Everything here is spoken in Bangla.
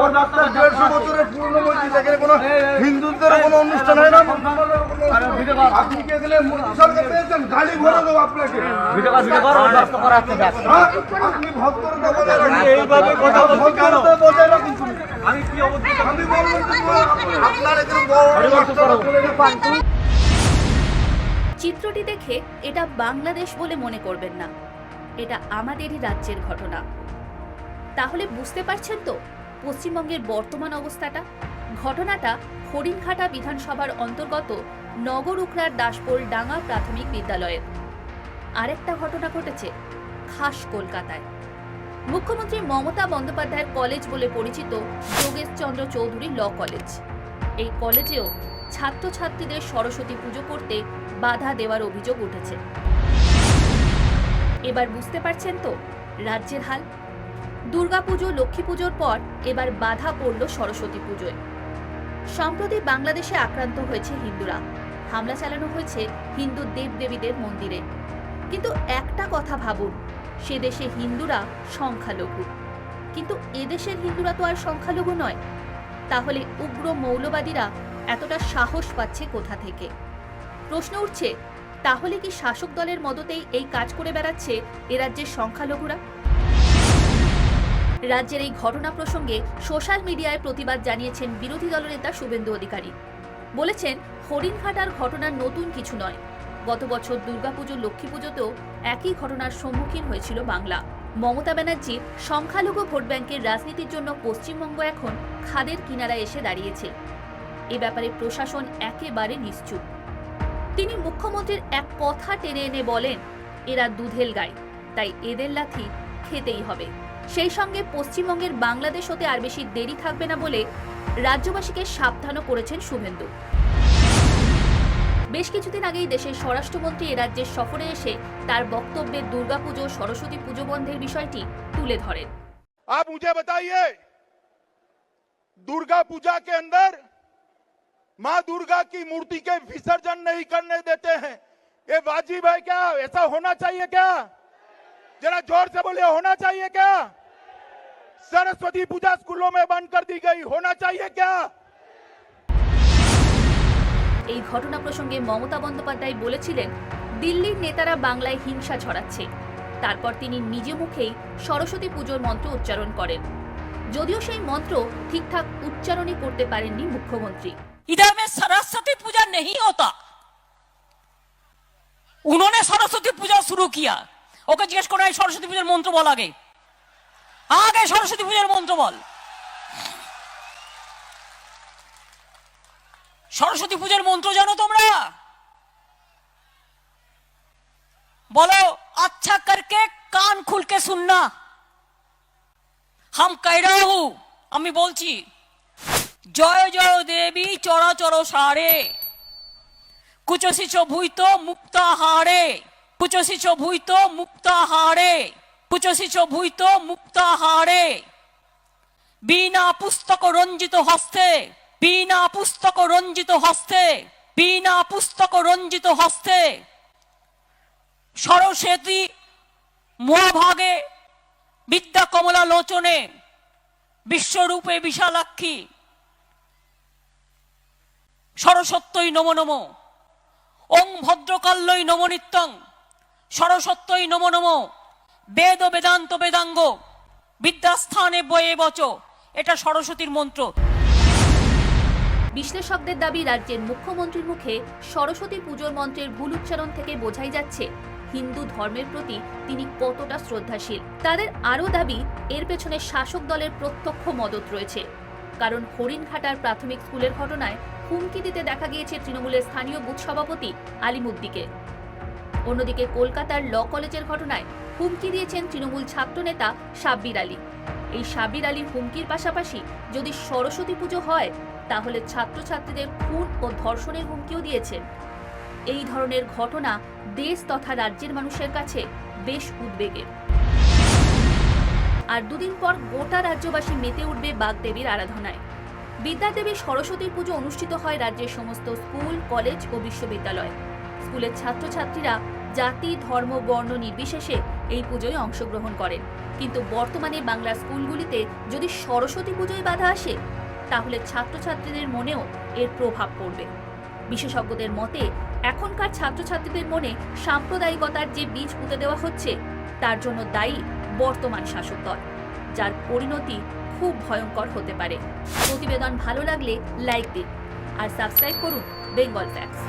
পঁচাত্তর দেড়শো বছরের পুরনো মসজিদ এখানে কোনো হিন্দুদের কোনো অনুষ্ঠান হয় না? আপনি কে গেলে মোদী সরকার পেয়েছেন? গাড়ি ভরে দেবো আপনাকে। হ্যাঁ? আপনি বজায় রাখুন। আমি কি অবস্থা? আমি বলব আপনার এখানে বড়। চিত্রটি দেখে এটা বাংলাদেশ বলে মনে করবেন না। এটা আমাদেরই রাজ্যের ঘটনা। তাহলে বুঝতে পারছেন তো? পশ্চিমবঙ্গের বর্তমান অবস্থাটা? ঘটনাটা হরিণঘাটা বিধানসভার অন্তর্গত নগর উকড়ার দাসপোল ডাঙ্গা প্রাথমিক বিদ্যালয়ের। আরেকটা ঘটনা ঘটেছে খাস কলকাতায়। মুখ্যমন্ত্রী মমতা বন্দ্যোপাধ্যায়ের কলেজ বলে পরিচিত যোগেশচন্দ্র চৌধুরী ল কলেজ। এই কলেজেও ছাত্রছাত্রীদের সরস্বতী পুজো করতে বাধা দেওয়ার অভিযোগ উঠেছে। এবার বুঝতে পারছেন তো রাজ্যের হাল? দুর্গাপুজো লক্ষ্মী পুজোর পর এবার বাধা পড়ল সরস্বতী পুজোয়। সম্প্রতি বাংলাদেশে আক্রান্ত হয়েছে হিন্দুরা। হামলা চালানো হয়েছে হিন্দু দেবদেবীদের মন্দিরে। কিন্তু একটা কথা ভাবুন, সে দেশে হিন্দুরা সংখ্যালঘু। কিন্তু এদেশের হিন্দুরা তো আর সংখ্যালঘু নয়। তাহলে উগ্র মৌলবাদীরা এতটা সাহস পাচ্ছে কোথা থেকে? প্রশ্ন উঠছে, তাহলে কি শাসক দলের মদতেই এই কাজ করে বেড়াচ্ছে এ রাজ্যের সংখ্যালঘুরা? রাজ্যের এই ঘটনা প্রসঙ্গে সোশ্যাল মিডিয়ায় প্রতিবাদ জানিয়েছেন বিরোধী দলনেতা শুভেন্দু অধিকারী। বলেছেন, হরিণঘাটার ঘটনা নতুন কিছু নয়। গত বছর দুর্গাপুজো লক্ষ্মী পুজোতেও একই ঘটনার সম্মুখীন হয়েছিল বাংলা। মমতা ব্যানার্জি সংখ্যালঘু ভোট ব্যাংকের রাজনীতির জন্য পশ্চিমবঙ্গ এখন খাদের কিনারায় এসে দাঁড়িয়েছে। এ ব্যাপারে প্রশাসন একেবারে নিশ্চুপ। তিনি মুখ্যমন্ত্রীর এক কথা টেনে এনে বলেন, এরা দুধেল গায় তাই এদের লাথি খেতেই হবে। সেই সঙ্গে পশ্চিমবঙ্গের বাংলাদেশ হতে আর বেশি দেরি থাকবে না বলে রাজ্যবাসীকে সাবধানও করেছেন শুভেন্দু বেশ কিছুদিন আগেই দেশের স্বরাষ্ট্রমন্ত্রী এ রাজ্যের সফরে এসে তার বক্তব্যে দুর্গাপুজো সরস্বতী পুজো বন্ধের বিষয়টি তুলে ধরেন आप मुझे बताइए दुर्गा पूजा के अंदर मां दुर्गा की मूर्ति के विसर्जन नहीं करने देते हैं ये वाजिब है क्या ऐसा होना चाहिए क्या जरा जोर से बोलिए होना चाहिए क्या सरस्वती पूजा स्कूलों में बंद कर दी गई होना चाहिए क्या এই ঘটনা প্রসঙ্গে মমতা বন্দ্যোপাধ্যায় বলেছিলেন দিল্লির নেতারা বাংলায় হিংসা ছড়াচ্ছে তারপর তিনি নিজে মুখেই সরস্বতী পুজোর মন্ত্র উচ্চারণ করেন যদিও সেই মন্ত্র ঠিকঠাক উচ্চারণই করতে পারেননি মুখ্যমন্ত্রী इधर में सरस्वती पूजा नहीं होता उन्होंने सरस्वती पूजा शुरू किया ওকে জিজ্ঞেস করে সরস্বতী পূজার মন্ত্র বল আগে। আগে সরস্বতী পূজার মন্ত্র বল। সরস্বতী পূজার মন্ত্র জানো তোমরা? বলো আচ্ছা করকে কান খুলকে শুননা। হাম কহ হু? আমি বলছি, জয় জয় দেবী চরাচর সারে কুচসিচ ভূইত মুক্তাহারে কুচসিচ ভূইত মুক্তাহারে কুচসিচ ভূইত মুক্তাহারে। বিনা পুস্তক রঞ্জিত হস্তে বিনা পুস্তক রঞ্জিত হস্তে বিনা পুস্তক রঞ্জিত হস্তে। সরস্বতী মহাভাগে বিদ্যা কমলা লোচনে, বিশ্বরূপে বিশালাক্ষী। সরস্বত্যই নম নম। ওং ভদ্রকাল্যই নম নিত্যং সরস্বত্যই নম নম। বেদ বেদান্ত বেদাঙ্গ। বিদ্যাস্থানে বয়ে বচ। এটা সরস্বতীর মন্ত্র। বিশ্লেষকদের দাবি, রাজ্যের মুখ্যমন্ত্রীর মুখে সরস্বতী পুজোর মন্ত্রের ভুল উচ্চারণ থেকে বোঝাই যাচ্ছে, হিন্দু ধর্মের প্রতি তিনি কতটা শ্রদ্ধাশীল। তাদের আরও দাবি, এর পেছনে শাসক দলের প্রত্যক্ষ মদত রয়েছে। কারণ হরিণঘাটার প্রাথমিক স্কুলের ঘটনায় হুমকি দিতে দেখা গিয়েছে তৃণমূলের স্থানীয় বুথ সভাপতি আলিমুদ্দিকে অন্যদিকে কলকাতার ল কলেজের ঘটনায় হুমকি দিয়েছেন তৃণমূল ছাত্রনেতা সাব্বির আলী। এই সাব্বির আলীর হুমকির পাশাপাশি যদি সরস্বতী পুজো হয়, তাহলে ছাত্রছাত্রীদের খুন ও ধর্ষণের হুমকিও দিয়েছেন। এই ধরনের ঘটনা দেশ তথা রাজ্যের মানুষের কাছে বেশ উদ্বেগের। আর দুদিন পর গোটা রাজ্যবাসী মেতে উঠবে বাগদেবীর আরাধনায়। বিদ্যাদেবী সরস্বতী পুজো অনুষ্ঠিত হয় রাজ্যের সমস্ত স্কুল, কলেজ ও বিশ্ববিদ্যালয়। স্কুলের ছাত্রছাত্রীরা জাতি, ধর্ম, বর্ণ নির্বিশেষে এই পুজোয় অংশগ্রহণ করেন। কিন্তু বর্তমানে বাংলার স্কুলগুলিতে যদি সরস্বতী পুজোয় বাধা আসে, তাহলে ছাত্রছাত্রীদের মনেও এর প্রভাব পড়বে। বিশেষজ্ঞদের মতে, এখনকার ছাত্রছাত্রীদের মনে সাম্প্রদায়িকতার যে বীজ পুঁতে দেওয়া হচ্ছে, তার জন্য দায়ী বর্তমান শাসক দল, যার পরিণতি খুব ভয়ঙ্কর হতে পারে। প্রতিবেদন ভালো লাগলে লাইক দিন আর সাবস্ক্রাইব করুন বেঙ্গল ফ্যাক্স